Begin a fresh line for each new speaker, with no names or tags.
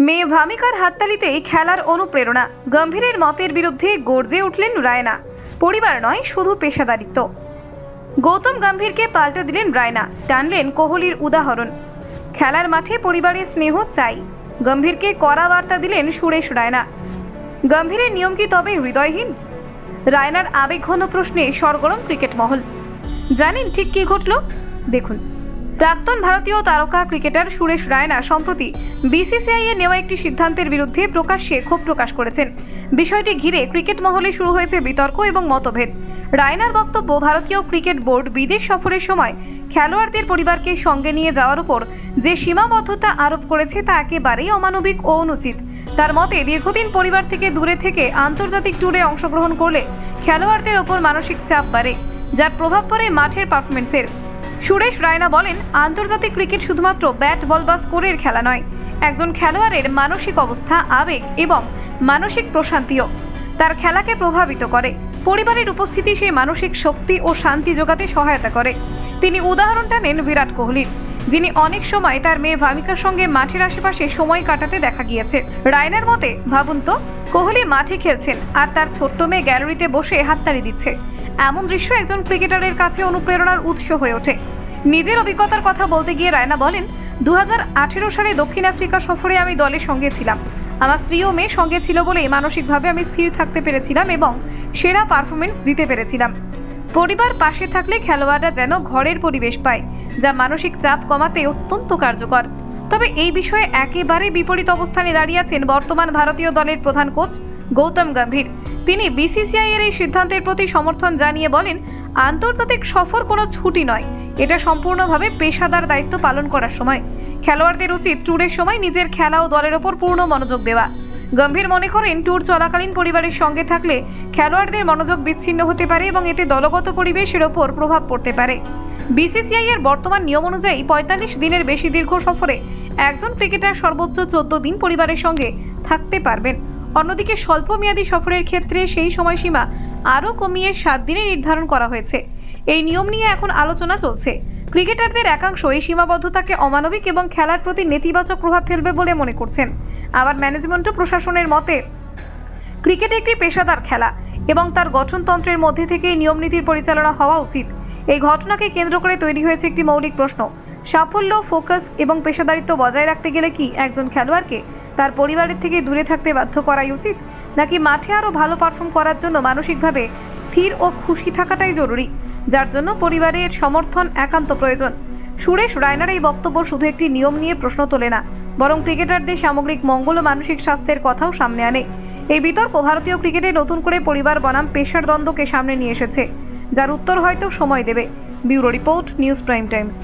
মেয়ে ভামিকার হাততালিতেই খেলার অনুপ্রেরণা। গম্ভীরের মতের বিরুদ্ধে গর্জে উঠলেন রায়না। পরিবার নয়, শুধু পেশাদারিত্ব। গৌতম গম্ভীরকে পাল্টে দিলেন রায়না। টানলেন কোহলির উদাহরণ। খেলার মাঠে পরিবারের স্নেহ চাই। গম্ভীরকে কড়া বার্তা দিলেন সুরেশ রায়না। গম্ভীরের নিয়ম কি তবে হৃদয়হীন? রায়নার আবেগঘন প্রশ্নে সরগরম ক্রিকেট মহল। জানেন ঠিক কী ঘটল? দেখুন। প্রাক্তন ভারতীয় তারকা ক্রিকেটার সুরেশ রায়না সম্প্রতি বিসিসিআই এ নেওয়া একটি সিদ্ধান্তের বিরুদ্ধে প্রকাশ্যে ক্ষোভ প্রকাশ করেছেন। বিষয়টি ঘিরে ক্রিকেট মহলে শুরু হয়েছে বিতর্ক এবং মতভেদ। রায়নার বক্তব্য, ভারতীয় ক্রিকেট বোর্ড বিদেশ সফরের সময় খেলোয়াড়দের পরিবারকে সঙ্গে নিয়ে যাওয়ার উপর যে সীমাবদ্ধতা আরোপ করেছে তা একেবারেই অমানবিক ও অনুচিত। তার মতে, দীর্ঘদিন পরিবার থেকে দূরে থেকে আন্তর্জাতিক ট্যুরে অংশগ্রহণ করলে খেলোয়াড়দের ওপর মানসিক চাপ বাড়ে, যার প্রভাব পড়ে মাঠের পারফরমেন্সের সুরেশ রায়না বলেন, আন্তর্জাতিক ক্রিকেট শুধুমাত্র ব্যাট, বল বা স্কোরের খেলা নয়। একজন খেলোয়াড়ের মানসিক অবস্থা, আবেগ এবং মানসিক প্রশান্তিও তার খেলাকে প্রভাবিত করে। পরিবারের উপস্থিতি সেই মানসিক শক্তি ও শান্তি যোগাতে সহায়তা করে। তিনি উদাহরণটা নেন বিরাট কোহলির। যিনি অনেক সময় তার মেয়ে ভামিকার সঙ্গে মাঠের আশেপাশে সময় কাটাতে দেখা গিয়েছে। রায়নার মতে, ভাবুন তো, কোহলি মাঠে খেলছেন আর তার ছোট্ট মেয়ে গ্যালারিতে বসে হাততালি দিচ্ছে। এমন দৃশ্য একজন ক্রিকেটারের কাছে অনুপ্রেরণার উৎস হয়ে ওঠে। নিজের অভিজ্ঞতার কথা বলতে গিয়ে রায়না বলেন দু হাজার আঠেরো সালে দক্ষিণ আফ্রিকা সফরে আমি দলের সঙ্গে ছিলাম। আমার স্ত্রী ও মেয়ে সঙ্গে ছিল বলে মানসিকভাবে আমি স্থির থাকতে পেরেছিলাম এবং সেরা পারফরমেন্স দিতে পেরেছিলাম। পরিবার পাশে থাকলে খেলোয়াড়রা যেন ঘরের পরিবেশ পায়, যা মানসিক চাপ কমাতে অত্যন্ত কার্যকর। তবে এই বিষয়ে একেবারে বিপরীত অবস্থানে দাঁড়িয়ে আছেন বর্তমান ভারতীয় দলের প্রধান কোচ গৌতম গম্ভীর। তিনি বিসিসিআই এর এই সিদ্ধান্তের প্রতি সমর্থন জানিয়ে বলেন, আন্তর্জাতিক সফর কোনো ছুটি নয়, এটা সম্পূর্ণভাবে পেশাদার দায়িত্ব পালন করার সময়। খেলোয়াড়দের উচিত ট্যুরের সময় নিজের খেলা ও দলের ওপর পূর্ণ মনোযোগ দেওয়া। গম্ভীর মনে করেন ট্যুর চলাকালীন পরিবারের সঙ্গে থাকলে খেলোয়াড়দের মনোযোগ বিচ্ছিন্ন হতে পারে এবং এতে দলগত পরিবেশের ওপর প্রভাব পড়তে পারে। বিসিসিআই এর বর্তমান নিয়ম অনুযায়ী পঁয়তাল্লিশ দিনের বেশি দীর্ঘ সফরে একজন ক্রিকেটার সর্বোচ্চ চোদ্দ দিন পরিবারের সঙ্গে থাকতে পারবেন। অন্যদিকে স্বল্পমেয়াদী সফরের ক্ষেত্রে সেই সময়সীমা আরও কমিয়ে সাত দিনে নির্ধারণ করা হয়েছে। এই নিয়ম নিয়ে এখন আলোচনা চলছে। ক্রিকেটারদের একাংশ এই সীমাবদ্ধতাকে অমানবিক এবং খেলার প্রতি নেতিবাচক প্রভাব ফেলবে বলে মনে করছেন। আবার ম্যানেজমেন্ট প্রশাসনের মতে, ক্রিকেট একটি পেশাদার খেলা এবং তার গঠনতন্ত্রের মধ্যে থেকেই নিয়মনীতির পরিচালনা হওয়া উচিত। এই ঘটনাকে কেন্দ্র করে তৈরি হয়েছে একটি মৌলিক প্রশ্ন, সাফল্য, ফোকাস এবং পেশাদারিত্ব বজায় রাখতে গেলে কি একজন খেলোয়াড়কে তার পরিবারের থেকে দূরে থাকতে বাধ্য করাই উচিত, নাকি মাঠে আরও ভালো পারফর্ম করার জন্য মানসিকভাবে স্থির ও খুশি থাকাটাই জরুরি? যার জন্য পরিবারের সমর্থন একান্ত প্রয়োজন। সুরেশ রায়নার এই বক্তব্য শুধু একটি নিয়ম নিয়ে প্রশ্ন তোলে না, বরং ক্রিকেটারদের সামগ্রিক মঙ্গল ও মানসিক স্বাস্থ্যের কথাও সামনে আনে। এই বিতর্ক ভারতীয় ক্রিকেটে নতুন করে পরিবার বনাম পেশার দ্বন্দ্বকে সামনে নিয়ে এসেছে, যার উত্তর হয়তো সময় দেবে। Bureau report, news prime times.